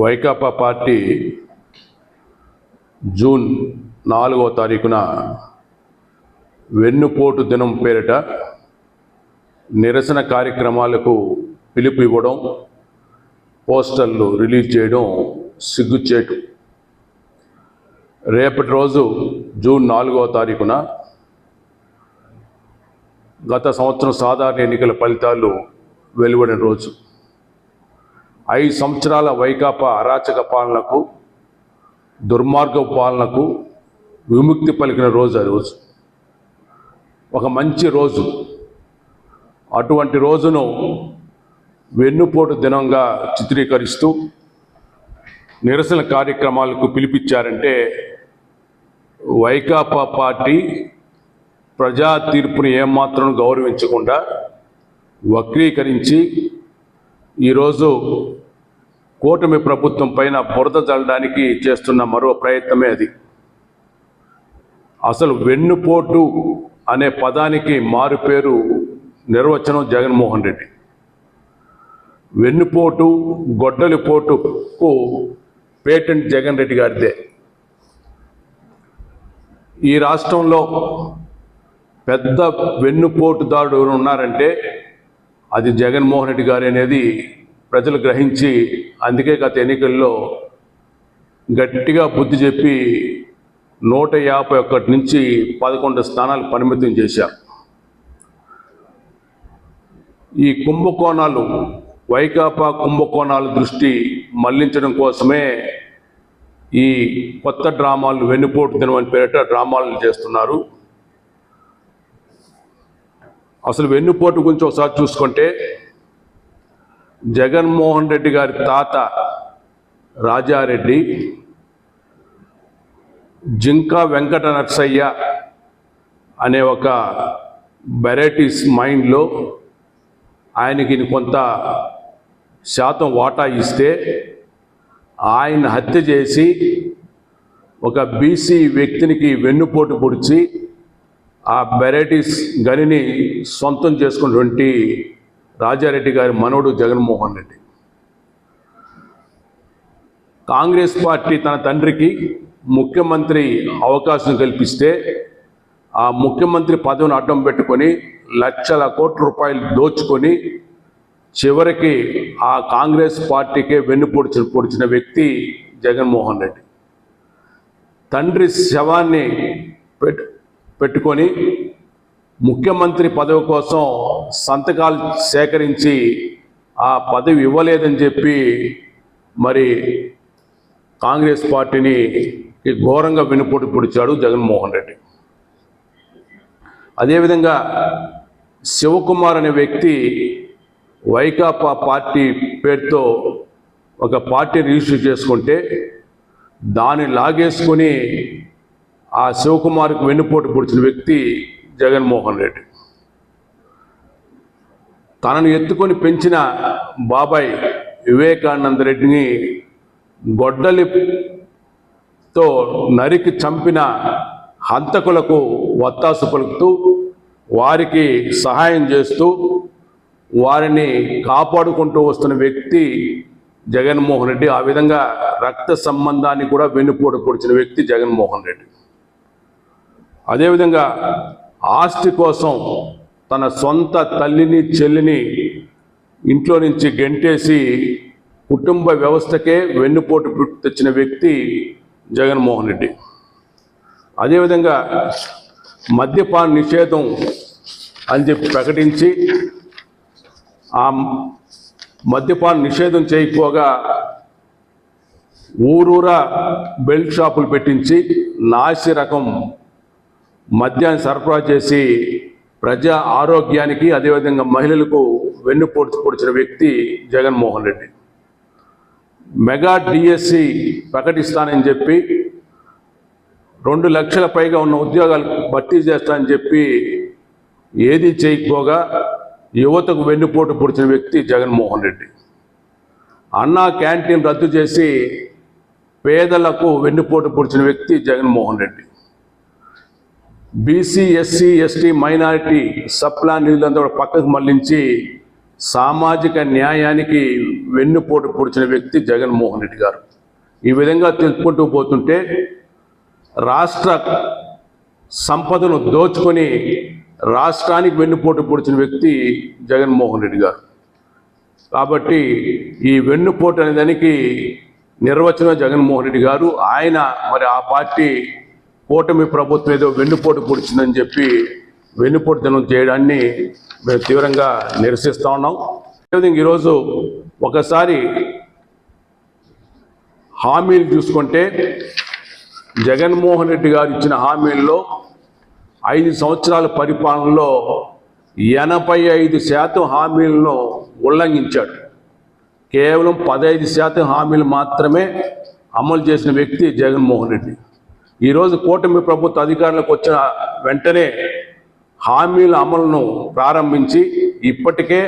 Vaikapa party June నాలుగవ తారీఖున వెన్నుపోటు దినం పేరిట నిరసన కార్యక్రమాలకు పిలుపు ఇవ్వడం పోస్టర్లు రిలీజ్ చేయడం సిగ్గుచేటు. రేపటి రోజు జూన్ నాలుగవ తారీఖున గత సంవత్సరం సాధారణ ఎన్నికల ఫలితాలు వెలువడిన రోజు. ఐదు సంవత్సరాల వైకాపా అరాచక పాలనకు దుర్మార్గ పాలనకు విముక్తి పలికిన రోజు ఆ రోజు. ఒక మంచి రోజు. అటువంటి రోజును వెన్నుపోటు దినంగా చిత్రీకరిస్తూ నిరసన కార్యక్రమాలకు పిలిపించారంటే వైకాపా పార్టీ ప్రజా తీర్పుని ఏమాత్రం గౌరవించకుండా వక్రీకరించి ఈరోజు కూటమి ప్రభుత్వం పైన బురద చల్లడానికి చేస్తున్న మరో ప్రయత్నమే అది. అసలు వెన్నుపోటు అనే పదానికి మారు పేరు నిర్వచనం జగన్మోహన్ రెడ్డి. వెన్నుపోటు గొడ్డలి పోటుకు పేటెంట్ జగన్ రెడ్డి గారిదే. ఈ రాష్ట్రంలో పెద్ద వెన్నుపోటుదారుడు ఎవరు ఉన్నారంటే అది జగన్మోహన్ రెడ్డి గారు అనేది ప్రజలు గ్రహించి అందుకే గత ఎన్నికల్లో గట్టిగా బుద్ధి చెప్పి నూట యాభై ఒకటి నుంచి పదకొండు స్థానాలు పరిమితం చేశారు. ఈ కుంభకోణాలు వైకాపా కుంభకోణాల దృష్టి మళ్ళించడం కోసమే ఈ కొత్త డ్రామాలు వెన్నుపోటు దినం అని పేరిట డ్రామాలను చేస్తున్నారు. అసలు వెన్నుపోటు గురించి ఒకసారి చూసుకుంటే జగన్మోహన్ రెడ్డి గారి తాత రాజారెడ్డి జింకా వెంకట నర్సయ్య అనే ఒక వెరైటీస్ మైండ్లో ఆయనకి కొంత శాతం వాటా ఇస్తే ఆయన హత్య చేసి ఒక బీసీ వ్యక్తినికి వెన్నుపోటు పొడిచి ఆ వెరైటీస్ గనిని సొంతం చేసుకున్నటువంటి రాజారెడ్డి గారి మనవడు జగన్మోహన్ రెడ్డి. కాంగ్రెస్ పార్టీ తన తండ్రికి ముఖ్యమంత్రి అవకాశం కల్పిస్తే ఆ ముఖ్యమంత్రి పదవిని అడ్డం పెట్టుకొని లక్షల కోట్ల రూపాయలు దోచుకొని చివరికి ఆ కాంగ్రెస్ పార్టీకే వెన్ను పొడిచి పొడిచిన వ్యక్తి జగన్మోహన్ రెడ్డి. తండ్రి శవాన్ని పెట్టుకొని ముఖ్యమంత్రి పదవి కోసం సంతకాలు సేకరించి ఆ పదవి ఇవ్వలేదని చెప్పి మరి కాంగ్రెస్ పార్టీని ఘోరంగా వెనుపోటు పొడిచాడు జగన్మోహన్ రెడ్డి. అదేవిధంగా శివకుమార్ అనే వ్యక్తి వైకాపా పార్టీ పేరుతో ఒక పార్టీ రిజిస్టర్ చేసుకుంటే దాన్ని లాగేసుకొని ఆ శివకుమార్కి వెన్నుపోటు పొడిచిన వ్యక్తి జగన్మోహన్ రెడ్డి. తనను ఎత్తుకొని పెంచిన బాబాయ్ వివేకానంద రెడ్డిని గొడ్డలితో నరికి చంపిన హంతకులకు వత్తాసు పలుకుతూ వారికి సహాయం చేస్తూ వారిని కాపాడుకుంటూ వస్తున్న వ్యక్తి జగన్మోహన్ రెడ్డి. ఆ విధంగా రక్త సంబంధాన్ని కూడా వెన్నుపోటు పొడిచిన వ్యక్తి జగన్మోహన్ రెడ్డి. అదేవిధంగా ఆస్తి కోసం తన సొంత తల్లిని చెల్లిని ఇంట్లో నుంచి గెంటేసి కుటుంబ వ్యవస్థకే వెన్నుపోటు పుట్టి తెచ్చిన వ్యక్తి జగన్మోహన్ రెడ్డి. అదేవిధంగా మద్యపాన నిషేధం అని చెప్పి ప్రకటించి ఆ మద్యపాన నిషేధం చేయకపోగా ఊరూరా బెల్ట్ షాపులు పెట్టించి నాసి రకం మద్యాన్ని సరఫరా చేసి ప్రజా ఆరోగ్యానికి అదేవిధంగా మహిళలకు వెన్నుపోటు పొడిచిన వ్యక్తి జగన్మోహన్ రెడ్డి. మెగా డిఎస్సి ప్రకటిస్తానని చెప్పి రెండు లక్షల పైగా ఉన్న ఉద్యోగాలు భర్తీ చేస్తానని చెప్పి ఏది చేయకపోగా యువతకు వెన్నుపోటు పొడిచిన వ్యక్తి జగన్మోహన్ రెడ్డి. అన్నా క్యాంటీన్ రద్దు చేసి పేదలకు వెన్నుపోటు పొడిచిన వ్యక్తి Jaganmohan Reddy. B C S C S T minority subplan నిధులంతా కూడా పక్కకు మళ్ళించి సామాజిక న్యాయానికి వెన్నుపోటు పొడిచిన వ్యక్తి జగన్మోహన్ రెడ్డి గారు. ఈ విధంగా తెలుసుకుంటూ పోతుంటే రాష్ట్ర సంపదను దోచుకొని రాష్ట్రానికి వెన్నుపోటు పొడిచిన వ్యక్తి జగన్మోహన్ రెడ్డి గారు. కాబట్టి ఈ వెన్నుపోటు అనే దానికి నిర్వచనం జగన్మోహన్ రెడ్డి గారు. ఆయన మరి ఆ పార్టీ కూటమి ప్రభుత్వం ఏదో వెన్నుపోటు పొడిచిందని చెప్పి వెన్నుపోటు దినం చేయడాన్ని మేము తీవ్రంగా నిరసిస్తూ ఉన్నాం. అదేవిధంగా ఈరోజు ఒకసారి హామీలు చూసుకుంటే జగన్మోహన్ రెడ్డి గారు ఇచ్చిన హామీల్లో ఐదు సంవత్సరాల పరిపాలనలో ఎనభై ఐదు శాతం హామీలను ఉల్లంఘించాడు. కేవలం పదహైదు శాతం హామీలు మాత్రమే అమలు చేసిన వ్యక్తి జగన్మోహన్ రెడ్డి. ఈరోజు కూటమి ప్రభుత్వ అధికారులకు వచ్చిన వెంటనే హామీల అమలును ప్రారంభించి ఇప్పటికే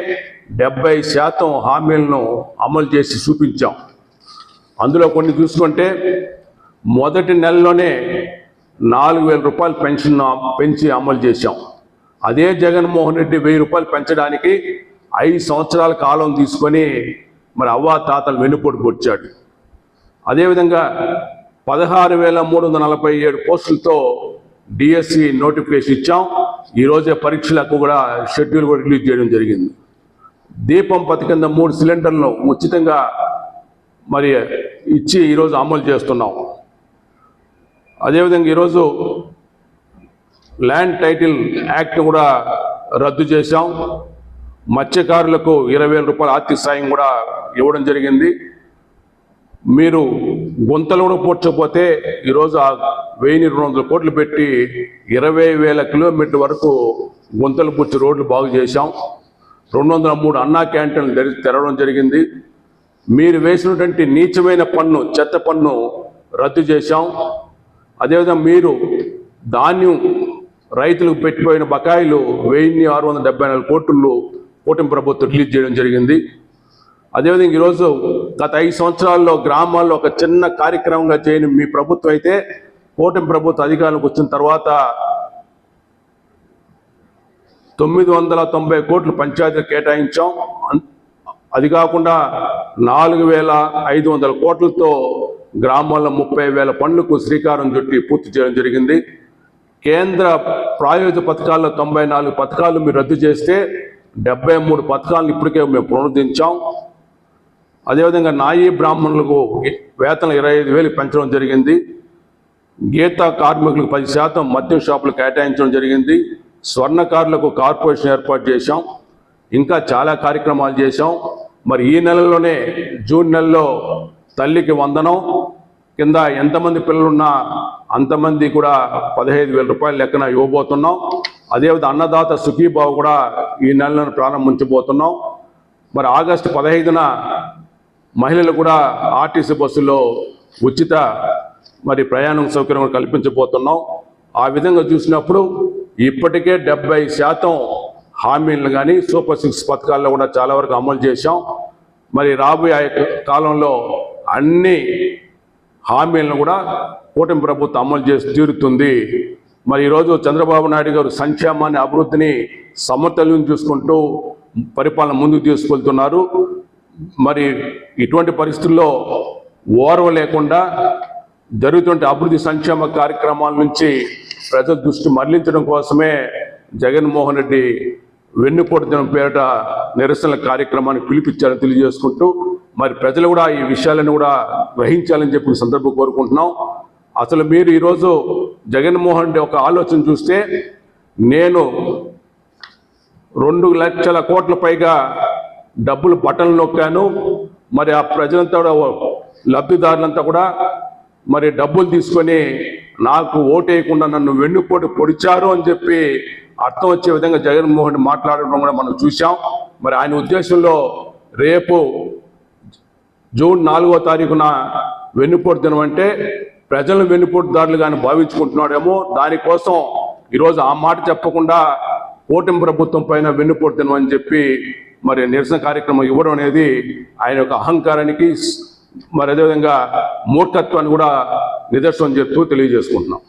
డెబ్బై శాతం హామీలను అమలు చేసి చూపించాం. అందులో కొన్ని చూసుకుంటే మొదటి నెలలోనే నాలుగు వేల రూపాయలు పెన్షన్ పెంచి అమలు చేశాం. అదే జగన్మోహన్ రెడ్డి వెయ్యి రూపాయలు పెంచడానికి ఐదు సంవత్సరాల కాలం తీసుకొని మరి అవ్వా తాతలు వెన్నుపోటు పొడిచాడు అదేవిధంగా పదహారు వేల మూడు వందల నలభై ఏడు పోస్టులతో డిఎస్సి నోటిఫికేషన్ ఇచ్చాం. ఈరోజే పరీక్షలకు కూడా షెడ్యూల్ కూడా రిలీజ్ చేయడం జరిగింది. దీపం పథకం మూడు సిలిండర్లను ఉచితంగా మరి ఇచ్చి ఈరోజు అమలు చేస్తున్నాం. అదేవిధంగా ఈరోజు ల్యాండ్ టైటిల్ యాక్ట్ కూడా రద్దు చేశాం. మత్స్యకారులకు ఇరవై వేల రూపాయల ఆర్థిక సాయం కూడా ఇవ్వడం జరిగింది. మీరు గుంతలను పూడ్చకపోతే ఈరోజు ఆ వెయ్యి రెండు వందల కోట్లు పెట్టి ఇరవై వేల కిలోమీటర్ వరకు గుంతలు పూడ్చి రోడ్లు బాగు చేశాం. రెండు వందల మూడు అన్నా క్యాంటీన్లు తెరవడం జరిగింది. మీరు వేసినటువంటి నీచమైన పన్ను చెత్త పన్ను రద్దు చేశాం. అదేవిధంగా మీరు ధాన్యం రైతులకు పెట్టిపోయిన బకాయిలు వెయ్యి ఆరు వందల డెబ్బై నాలుగు కోట్లు కూటమి ప్రభుత్వం రిలీజ్ చేయడం జరిగింది. అదేవిధంగా ఈరోజు గత ఐదు సంవత్సరాల్లో గ్రామాల్లో ఒక చిన్న కార్యక్రమంగా చేయని మీ ప్రభుత్వం అయితే కూటమి ప్రభుత్వ అధికారంలోకి వచ్చిన తర్వాత తొమ్మిది వందల తొంభై కోట్లు పంచాయతీలు కేటాయించాం. అది కాకుండా నాలుగు వేల ఐదు వందల కోట్లతో గ్రామాల్లో ముప్పై వేల పనులకు శ్రీకారం చుట్టి పూర్తి చేయడం జరిగింది. కేంద్ర ప్రాయోజిత పథకాల్లో తొంభై నాలుగు పథకాలు మీరు రద్దు చేస్తే డెబ్బై మూడు పథకాలను ఇప్పటికే మేము పునరుద్ధరించాం. అదేవిధంగా నాయీ బ్రాహ్మణులకు వేతనం ఇరవై ఐదు వేలు పెంచడం జరిగింది. గీత కార్మికులకు పది శాతం మద్యం షాపులు కేటాయించడం జరిగింది. స్వర్ణకారులకు కార్పొరేషన్ ఏర్పాటు చేశాం. ఇంకా చాలా కార్యక్రమాలు చేశాం. మరి ఈ నెలలోనే జూన్ నెలలో తల్లికి వందనం. కింద ఎంతమంది పిల్లలున్నా అంతమంది కూడా పదహైదు వేల రూపాయల లెక్కన ఇవ్వబోతున్నాం. అదేవిధంగా అన్నదాత సుఖీబాబు కూడా ఈ నెలను ప్రారంభించబోతున్నాం. మరి ఆగస్టు పదహైదున మహిళలు కూడా ఆర్టీసీ బస్సులో ఉచిత మరి ప్రయాణం సౌకర్యం కల్పించబోతున్నాం. ఆ విధంగా చూసినప్పుడు ఇప్పటికే డెబ్బై శాతం హామీలను కానీ సూపర్ సిక్స్ పథకాల్లో కూడా చాలా వరకు అమలు చేశాం. మరి రాబోయే కాలంలో అన్ని హామీలను కూడా కూటమి ప్రభుత్వం అమలు చేసి తీరుతుంది. మరి ఈరోజు చంద్రబాబు నాయుడు గారు సంక్షేమాన్ని అభివృద్ధిని సమతల్యం చూసుకుంటూ పరిపాలన ముందుకు తీసుకెళ్తున్నారు. మరి ఇటువంటి పరిస్థితుల్లో ఓర్వ లేకుండా జరుగుతున్న అభివృద్ధి సంక్షేమ కార్యక్రమాల నుంచి ప్రజల దృష్టి మరలించడం కోసమే జగన్మోహన్ రెడ్డి వెన్నుపోటు దినం పేరిట నిరసనల కార్యక్రమాన్ని పిలిపించాలని తెలియజేసుకుంటూ మరి ప్రజలు కూడా ఈ విషయాలను కూడా గ్రహించాలని చెప్పి సందర్భం కోరుకుంటున్నాం. అసలు మీరు ఈరోజు జగన్మోహన్ రెడ్డి ఒక ఆలోచన చూస్తే నేను రెండు లక్షల కోట్ల పైగా డబ్బులు బట్టలు నొక్కాను. మరి ఆ ప్రజలంతా కూడా లబ్ధిదారులంతా కూడా మరి డబ్బులు తీసుకొని నాకు ఓటేయకుండా నన్ను వెన్నుపోటు పొడిచారు అని చెప్పి అర్థం వచ్చే విధంగా జగన్మోహన్ మాట్లాడడం కూడా మనం చూసాం మరి ఆయన ఉద్దేశంలో రేపు జూన్ నాలుగో తారీఖున వెన్నుపోటు దినం అంటే ప్రజలను వెన్నుపోటుదారులుగాని భావించుకుంటున్నాడేమో. దానికోసం ఈరోజు ఆ మాట చెప్పకుండా కూటమి ప్రభుత్వం పైన వెన్నుపోటు దినం అని చెప్పి మరి నిరసన కార్యక్రమం ఇవ్వడం అనేది ఆయన యొక్క అహంకారానికి మరి అదేవిధంగా మూర్ఖత్వాన్ని కూడా నిదర్శనం చెప్తూ తెలియజేసుకుంటున్నాం.